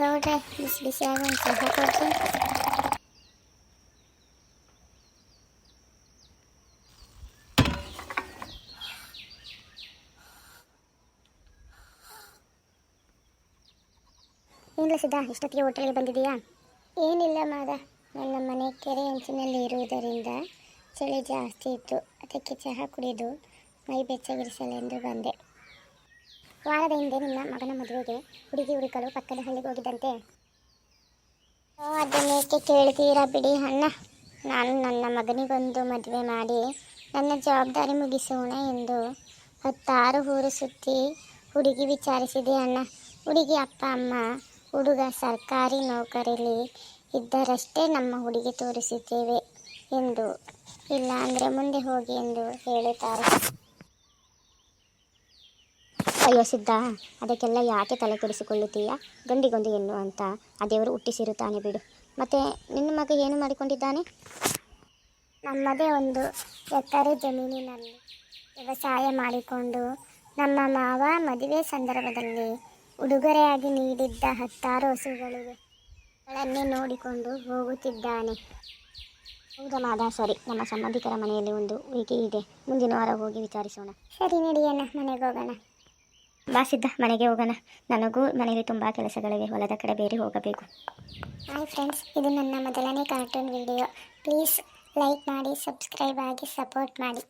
ಗೌಡ್ರೆ ಬಿಸಿ ಬಿಸಿಯಾಗಿ ಒಂದು ಚಹಾ ಕೊಡ್ರಿ ಏನಿಲ್ಲ ಸಿದ್ಧ, ಇಷ್ಟೊತ್ತಿಗೆ ಹೋಟೆಲ್ಗೆ ಬಂದಿದೆಯಾ ಏನಿಲ್ಲ ಮಾದ ನನ್ನ ಮನೆ ಕೆರೆ ಅಂಚಿನಲ್ಲಿ ಇರುವುದರಿಂದ ಚಳಿ ಜಾಸ್ತಿ ಇತ್ತು. ಅದಕ್ಕೆ ಚಹಾ ಕುಡಿದು ಮೈ ಬೆಚ್ಚಗಿರಿಸಲೆಂದು ಬಂದೆ. ವಾರದ ಹಿಂದೆ ನಿನ್ನ ಮಗನ ಮದುವೆಗೆ ಹುಡುಗಿ ಹುಡುಕಲು ಪಕ್ಕದ ಹಳ್ಳಿಗೆ ಹೋಗಿದ್ದಂತೆ. ಅದನ್ನೇಕೆ ಕೇಳ್ತೀರಾ ಬಿಡಿ ಅಣ್ಣ. ನಾನು ನನ್ನ ಮಗನಿಗೊಂದು ಮದುವೆ ಮಾಡಿ ನನ್ನ ಜವಾಬ್ದಾರಿ ಮುಗಿಸೋಣ ಎಂದು ಹತ್ತಾರು ಊರು ಸುತ್ತಿ ಹುಡುಗಿ ವಿಚಾರಿಸಿದೆ ಅಣ್ಣ. ಹುಡುಗಿ ಅಪ್ಪ, ಅಮ್ಮ, ಹುಡುಗ, ಸರ್ಕಾರಿ ನೌಕರಿಲಿ ಇದ್ದರಷ್ಟೇ ನಮ್ಮ ಹುಡುಗಿ ತೋರಿಸಿದ್ದೇವೆ ಎಂದು, ಇಲ್ಲ ಅಂದರೆ ಮುಂದೆ ಹೋಗಿ ಎಂದು ಹೇಳುತ್ತಾರೆ. ಅಯ್ಯೋ ಸಿದ್ಧ, ಅದಕ್ಕೆಲ್ಲ ಯಾಕೆ ತಲೆ ಕೆಡಿಸಿಕೊಳ್ಳುತ್ತೀಯ? ಗಂಡಿಗೊಂದು ಹೆಣ್ಣು ಅಂತ ಆ ದೇವರು ಹುಟ್ಟಿಸಿರುತ್ತಾನೆ ಬಿಡು. ಮತ್ತೆ ನಿನ್ನ ಮಗ ಏನು ಮಾಡಿಕೊಂಡಿದ್ದಾನೆ? ನಮ್ಮದೇ ಒಂದು ಎಕರೆ ಜಮೀನಿನಲ್ಲಿ ವ್ಯವಸಾಯ ಮಾಡಿಕೊಂಡು ನಮ್ಮ ಮಾವ ಮದುವೆ ಸಂದರ್ಭದಲ್ಲಿ ಉಡುಗೊರೆಯಾಗಿ ನೀಡಿದ್ದ ಹತ್ತಾರು ಹಸುಗಳಿವೆ. ಗಳನ್ನೇ ನೋಡಿಕೊಂಡು ಹೋಗುತ್ತಿದ್ದಾನೆ. ಹೌದಾ ಮಾದ, ಸರಿ. ನಮ್ಮ ಸಂಬಂಧಿಕರ ಮನೆಯಲ್ಲಿ ಒಂದು ಉಳಿಕೆ ಇದೆ. ಮುಂದಿನ ವಾರ ಹೋಗಿ ವಿಚಾರಿಸೋಣ. ಸರಿ ನಡಿಯೋಣ, ಮನೆಗೆ ಹೋಗೋಣ. ಬಾ ಸಿದ್ಧ ಮನೆಗೆ ಹೋಗೋಣ. ನನಗೂ ಮನೆಗೆ ತುಂಬ ಕೆಲಸಗಳಿವೆ. ಹೊಲದ ಕಡೆ ಬೇರೆ ಹೋಗಬೇಕು. ಹಾಯ್ ಫ್ರೆಂಡ್ಸ್ ಇದು ನನ್ನ ಮೊದಲನೇ ಕಾರ್ಟೂನ್ ವಿಡಿಯೋ ಪ್ಲೀಸ್ ಲೈಕ್ ಮಾಡಿ ಸಬ್ಸ್ಕ್ರೈಬ್ ಆಗಿ ಸಪೋರ್ಟ್ ಮಾಡಿ.